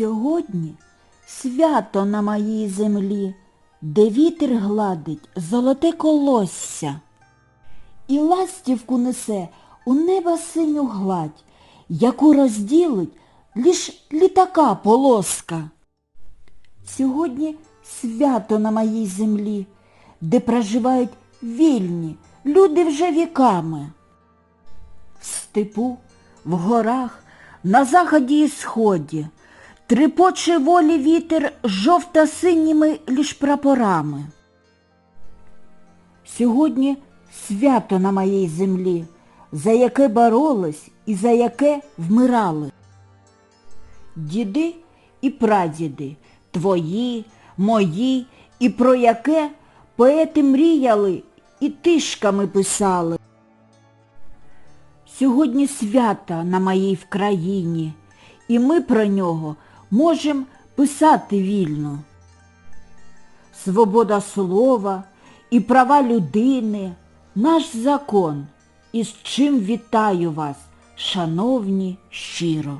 Сьогодні свято на моїй землі, де вітер гладить золоте колосся. І ластівку несе у неба синю гладь, яку розділить лиш літака полоска. Сьогодні свято на моїй землі, де проживають вільні люди вже віками. В степу, в горах, на заході і сході трепоче волі вітер жовто-синіми лиш прапорами. Сьогодні свято на моїй землі, за яке боролись і за яке вмирали. Діди і прадіди, твої, мої, і про яке поети мріяли і тишками писали. Сьогодні свято на моїй вкраїні, і ми про нього можемо писати вільно. Свобода слова і права людини – наш закон, і з чим вітаю вас, шановні, щиро.